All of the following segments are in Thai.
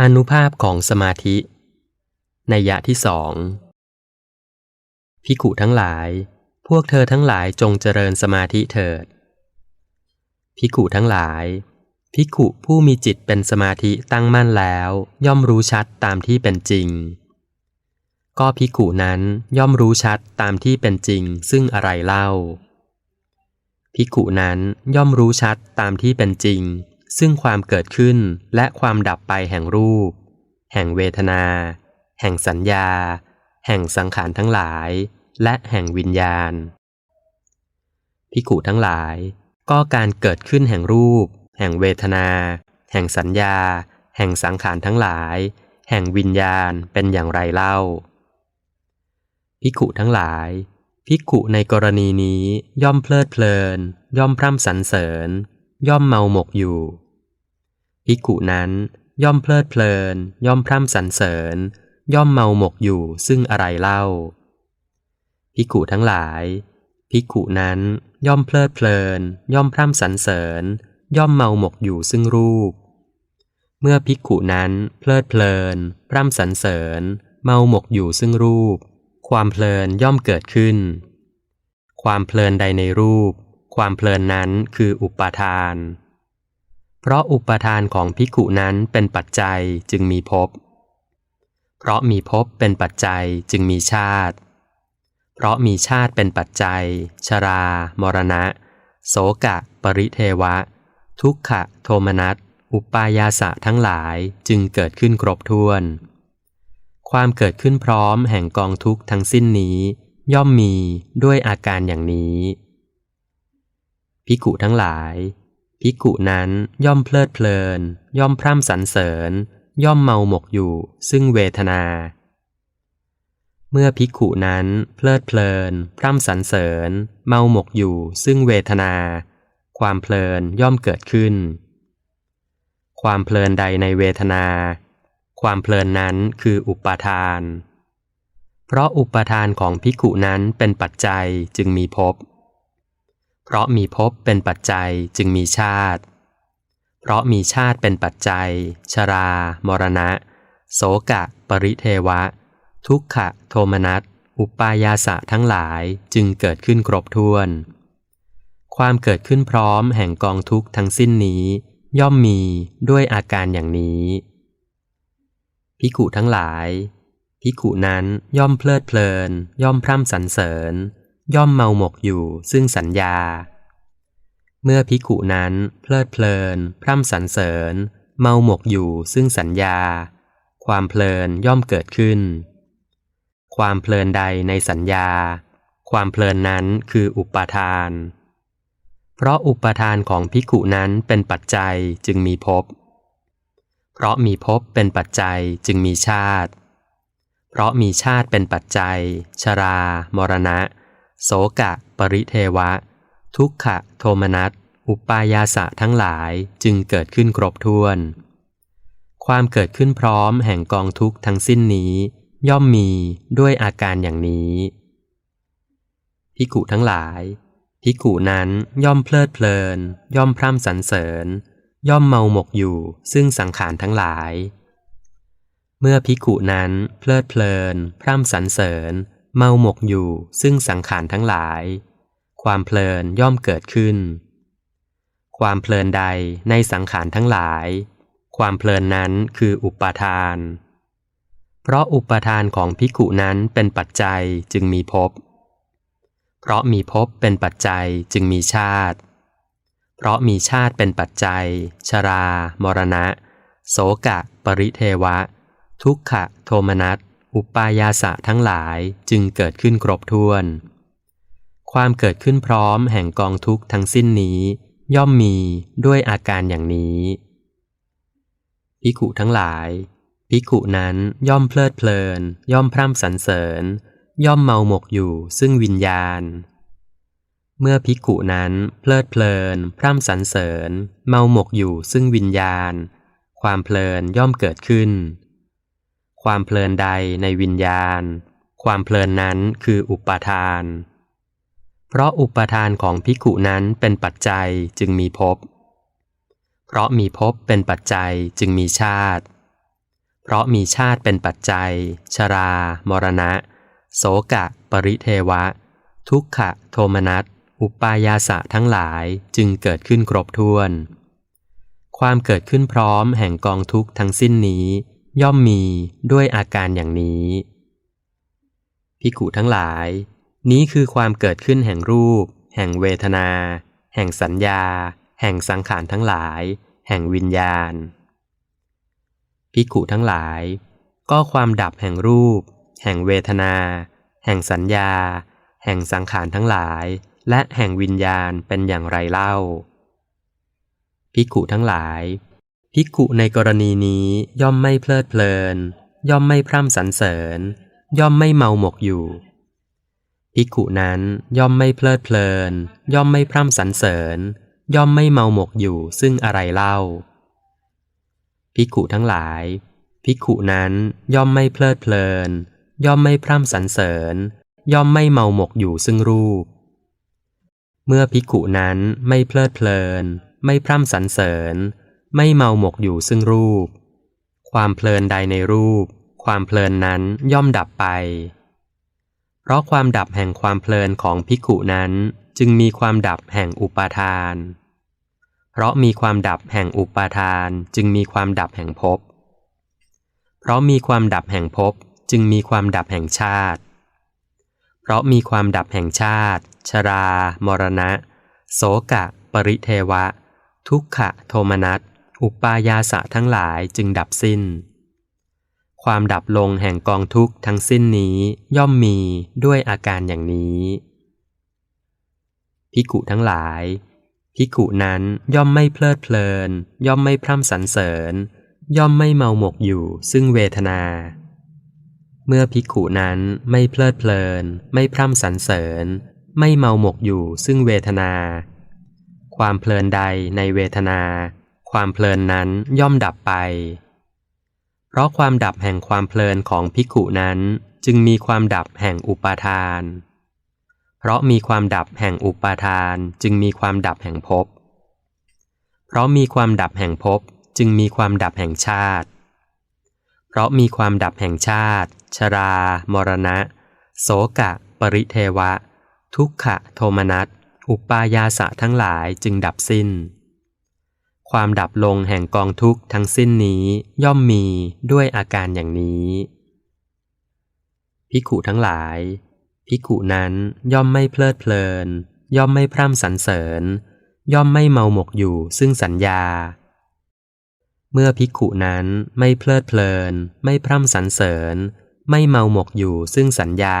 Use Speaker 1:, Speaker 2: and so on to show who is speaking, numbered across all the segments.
Speaker 1: อนุภาพของสมาธิ ในยะที่สองพิขุทั้งหลาย พวกเธอทั้งหลายจงเจริญสมาธิเถิด พิขุทั้งหลาย พิขุผู้มีจิตเป็นสมาธิตั้งมั่นแล้ว ย่อมรู้ชัดตามที่เป็นจริง ก็พิขุนั้นย่อมรู้ชัดตามที่เป็นจริง ซึ่งอะไรเล่า พิขุนั้นย่อมรู้ชัดตามที่เป็นจริง ซึ่งความเกิดขึ้นและความดับไปแห่งรูป แห่งเวทนา แห่งสัญญา แห่งสังขารทั้งหลาย และแห่งวิญญาณพิกุทั้งหลาย ก็การเกิดขึ้นแห่งรูป แห่งเวทนา แห่งสัญญา แห่งสังขารทั้งหลาย แห่งวิญญาณเป็นอย่างไรเล่าพิกุทั้งหลายพิกุในกรณีนี้ย่อมเพลิดเพลิน ย่อมพร่ำสรรเสริญ ย่อมเมาหมกอยู่ ภิกขุนั้นย่อมเพลิดเพลิน ย่อมพร่ำสรรเสริญ ย่อมเมาหมกอยู่ซึ่งอะไรเล่า ภิกขุทั้งหลาย ภิกขุนั้นย่อมเพลิดเพลิน ย่อมพร่ำสรรเสริญ ย่อมเมาหมกอยู่ซึ่งรูป เมื่อภิกขุนั้นเพลิดเพลิน พร่ำสรรเสริญ เมาหมกอยู่ซึ่งรูป ความเพลินย่อมเกิดขึ้น ความเพลินใดในรูป ความเพลินนั้นคืออุปาทาน เพราะอุปทานของภิกขุนั้นเป็นปัจจัยจึงมีภพ เพราะมีภพเป็นปัจจัยจึงมีชาติ เพราะมีชาติเป็นปัจจัย ชรา มรณะ โสกะ ปริเทวะ ทุกขะ โทมนัส อุปายาสะทั้งหลายจึงเกิดขึ้นครบถ้วน ความเกิดขึ้นพร้อมแห่งกองทุกข์ทั้งสิ้นนี้ ย่อมมีด้วยอาการอย่างนี้พิกุทั้งหลาย ภิกขุนั้นย่อมเพลิดเพลิน ย่อมพร่ำสรรเสริญ ย่อมเมาหมกอยู่ ซึ่งเวทนา เมื่อภิกขุนั้นเพลิดเพลิน พร่ำสรรเสริญ เมาหมกอยู่ ซึ่งเวทนา ความเพลินย่อมเกิดขึ้น ความเพลินใดในเวทนา ความเพลินนั้นคืออุปาทาน เพราะอุปาทานของภิกขุนั้นเป็นปัจจัยจึงมีภพ เพราะมีภพเป็นปัจจัยจึงมีชาติ เพราะมีชาติเป็นปัจจัย ชรา มรณะ โสกะ ปริเทวะ ทุกขะ โทมนัส อุปายาสะทั้งหลายจึงเกิดขึ้นครบถ้วน ความเกิดขึ้นพร้อมแห่งกองทุกข์ทั้งสิ้นนี้ ย่อมมีด้วยอาการอย่างนี้พิกุทั้งหลายพิกุนั้นย่อมเพลิดเพลิน ย่อมพร่ำสรรเสริญ ย่อมเมาหมกอยู่ซึ่งสัญญา เมื่อพิขุนั้นเพลิดเพลิน พร่ำสรรเสริญ เมาหมกอยู่ซึ่งสัญญา ความเพลินย่อมเกิดขึ้น ความเพลินใดในสัญญา ความเพลินนั้นคืออุปาทาน เพราะอุปทานของพิขุนั้นเป็นปัจจัยจึงมีภพเพราะมีภพเป็นปัจจัยจึงมีชาติ เพราะมีชาติเป็นปัจจัย ชรา มรณะ โสกะ ปริเทวะ ทุกขะ โทมนัส อุปายาสะทั้งหลายจึงเกิดขึ้นครบถ้วน ความเกิดขึ้นพร้อมแห่งกองทุกข์ทั้งสิ้นนี้ ย่อมมีด้วยอาการอย่างนี้ พิกุทั้งหลายพิกุนั้นย่อมเพลิดเพลิน ย่อมพร่ำสรรเสริญ ย่อมเมาหมกอยู่ซึ่งสังขารทั้งหลาย เมื่อพิกุนั้นเพลิดเพลิน พร่ำสรรเสริญ เมาหมกอยู่ซึ่งสังขารทั้งหลาย ความเพลินย่อมเกิดขึ้น ความเพลินใดในสังขารทั้งหลาย ความเพลินนั้นคืออุปาทาน เพราะอุปาทานของพิกุนั้นเป็นปัจจัยจึงมีภพ เพราะมีภพเป็นปัจจัยจึงมีชาติ เพราะมีชาติเป็นปัจจัย ชรา มรณะ โสกะ ปริเทวะ ทุกขะ โทมนัส อุปายาสะทั้งหลายจึงเกิดขึ้นครบถ้วน ความเกิดขึ้นพร้อมแห่งกองทุกข์ทั้งสิ้นนี้ ย่อมมีด้วยอาการอย่างนี้พิขุทั้งหลายพิขุนั้นย่อมเพลิดเพลิน ย่อมพร่ำสรรเสริญ ย่อมเมาหมกอยู่ซึ่งวิญญาณ เมื่อพิขุนั้นเพลิดเพลิน พร่ำสรรเสริญ เมาหมกอยู่ซึ่งวิญญาณ ความเพลินย่อมเกิดขึ้น ความเพลินใดในวิญญาณ ความเพลินนั้นคืออุปาทาน เพราะอุปาทานของพิกุนั้นเป็นปัจจัยจึงมีภพ เพราะมีภพเป็นปัจจัยจึงมีชาติ เพราะมีชาติเป็นปัจจัย ชรา มรณะ โสกะ ปริเทวะ ทุกขะ โทมนัส อุปายาสะทั้งหลายจึงเกิดขึ้นครบถ้วน ความเกิดขึ้นพร้อมแห่งกองทุกข์ทั้งสิ้นนี้ ย่อมมีด้วยอาการอย่างนี้พิกุทั้งหลาย นี้คือความเกิดขึ้นแห่งรูป แห่งเวทนา แห่งสัญญา แห่งสังขารทั้งหลาย แห่งวิญญาณพิกุทั้งหลาย ก็ความดับแห่งรูป แห่งเวทนา แห่งสัญญา แห่งสังขารทั้งหลาย และแห่งวิญญาณเป็นอย่างไรเล่าพิกุทั้งหลาย พิกุในกรณีนี้ย่อมไม่เพลิดเพลิน ย่อมไม่พร่ำสรรเสริญ ย่อมไม่เมาหมกอยู่พิกุนั้นย่อมไม่เพลิดเพลิน ย่อมไม่พร่ำสรรเสริญ ย่อมไม่เมาหมกอยู่ซึ่งอะไรเล่าพิกุทั้งหลายพิกุนั้นย่อมไม่เพลิดเพลิน ย่อมไม่พร่ำสรรเสริญ ย่อมไม่เมาหมกอยู่ซึ่งรูป เมื่อพิกุนั้นไม่เพลิดเพลิน ไม่พร่ำสรรเสริญ ไม่เมาหมกอยู่ซึ่งรูป ความเพลินใดในรูป ความเพลินนั้นย่อมดับไป เพราะความดับแห่งความเพลินของพิกุนั้นจึงมีความดับแห่งอุปาทาน เพราะมีความดับแห่งอุปาทานจึงมีความดับแห่งภพ เพราะมีความดับแห่งภพจึงมีความดับแห่งชาติ เพราะมีความดับแห่งชาติ ชรา มรณะ โสกะ ปริเทวะ ทุกขะ โทมนัส อุปายาสะทั้งหลายจึงดับสิ้น ความดับลงแห่งกองทุกข์ทั้งสิ้นนี้ย่อมมีด้วยอาการอย่างนี้พิกุทั้งหลายพิกุนั้นย่อมไม่เพลิดเพลิน ย่อมไม่พร่ำสรรเสริญ ย่อมไม่เมาหมกอยู่ซึ่งเวทนา เมื่อพิกุนั้นไม่เพลิดเพลิน ไม่พร่ำสรรเสริญ ไม่เมาหมกอยู่ซึ่งเวทนา ความเพลินใดในเวทนา ความเพลินนั้นย่อมดับไป เพราะความดับแห่งความเพลินของพิกุนั้นจึงมีความดับแห่งอุปาทาน เพราะมีความดับแห่งอุปาทานจึงมีความดับแห่งภพ เพราะมีความดับแห่งภพจึงมีความดับแห่งชาติ เพราะมีความดับแห่งชาติ ชรา มรณะ โสกะ ปริเทวะ ทุกขะ โทมนัส อุปายาสะทั้งหลายจึงดับสิ้น ความดับลงแห่งกองทุกข์ทั้งสิ้นนี้ย่อมมีด้วยอาการอย่างนี้พิกุทั้งหลายพิกุนั้นย่อมไม่เพลิดเพลิน ย่อมไม่พร่ำสรรเสริญ ย่อมไม่เมาหมกอยู่ซึ่งสัญญา เมื่อพิกุนั้นไม่เพลิดเพลิน ไม่พร่ำสรรเสริญ ไม่เมาหมกอยู่ซึ่งสัญญา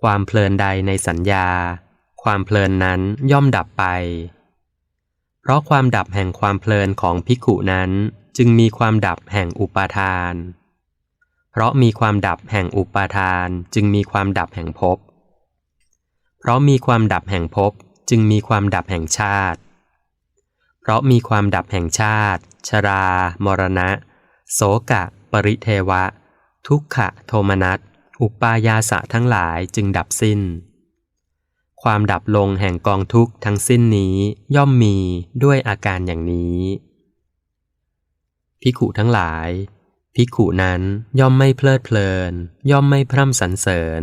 Speaker 1: ความเพลินใดในสัญญา ความเพลินนั้นย่อมดับไป เพราะความดับแห่งความเพลินของพิกุนั้น จึงมีความดับแห่งอุปาทาน เพราะมีความดับแห่งอุปาทานจึงมีความดับแห่งภพ เพราะมีความดับแห่งภพจึงมีความดับแห่งชาติ เพราะมีความดับแห่งชาติ ชรา มรณะ โสกะ ปริเทวะ ทุกขะ โทมนัส อุปายาสะทั้งหลายจึงดับสิ้น ความดับลงแห่งกองทุกข์ทั้งสิ้นนี้ย่อมมีด้วยอาการอย่างนี้ พิขุทั้งหลาย พิขุนั้นย่อมไม่เพลิดเพลิน ย่อมไม่พร่ำสรรเสริญ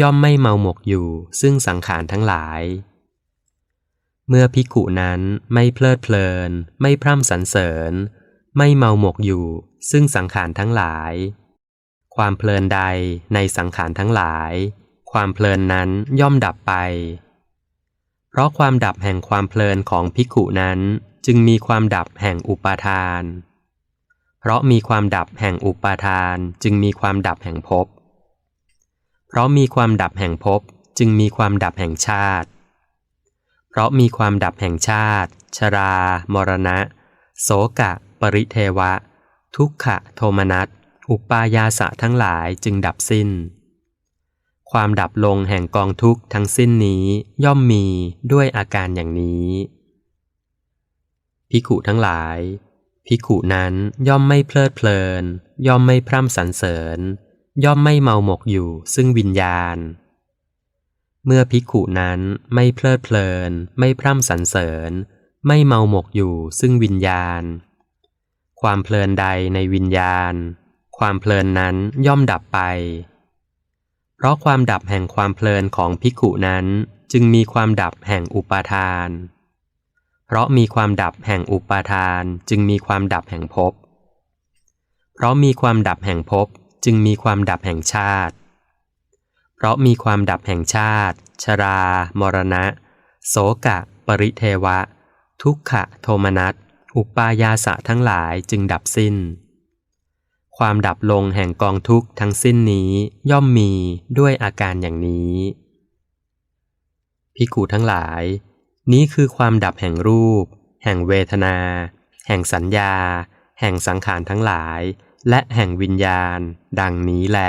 Speaker 1: ย่อมไม่เมาหมกอยู่ซึ่งสังขารทั้งหลาย เมื่อพิขุนั้นไม่เพลิดเพลิน ไม่พร่ำสรรเสริญ ไม่เมาหมกอยู่ ซึ่งสังขารทั้งหลาย ความเพลินใดในสังขารทั้งหลาย ความเพลินนั้นย่อมดับไป เพราะความดับแห่งความเพลินของพิขุนั้นจึงมีความดับแห่งอุปาทาน เพราะมีความดับแห่งอุปาทานจึงมีความดับแห่งภพ เพราะมีความดับแห่งภพจึงมีความดับแห่งชาติ เพราะมีความดับแห่งชาติ ชรา มรณะ โสกะ ปริเทวะ ทุกขะ โทมนัส อุปายาสะทั้งหลายจึงดับสิ้น ความดับลงแห่งกองทุกข์ทั้งสิ้นนี้ย่อมมีด้วยอาการอย่างนี้ พิขุทั้งหลาย พิขุนั้นย่อมไม่เพลิดเพลิน ย่อมไม่พร่ำสรรเสริญ ย่อมไม่เมาหมกอยู่ซึ่งวิญญาณ เมื่อพิขุนั้นไม่เพลิดเพลิน ไม่พร่ำสรรเสริญ ไม่เมาหมกอยู่ซึ่งวิญญาณ ความเพลินใดในวิญญาณ ความเพลินนั้นย่อมดับไป เพราะความดับแห่งความเพลินของภิกขุนั้นจึงมีความดับแห่งอุปาทาน เพราะมีความดับแห่งอุปาทานจึงมีความดับแห่งภพ เพราะมีความดับแห่งภพจึงมีความดับแห่งชาติ เพราะมีความดับแห่งชาติ ชรา มรณะ โสกะ ปริเทวะ ทุกขะ โทมนัส อุปายาสะทั้งหลายจึงดับสิ้น ความดับลงแห่งกองทุกข์ทั้งสิ้นนี้ย่อมมีด้วยอาการอย่างนี้พิกูทั้งหลาย นี้คือความดับแห่งรูป แห่งเวทนา แห่งสัญญา แห่งสังขารทั้งหลาย และแห่งวิญญาณ ดังนี้แล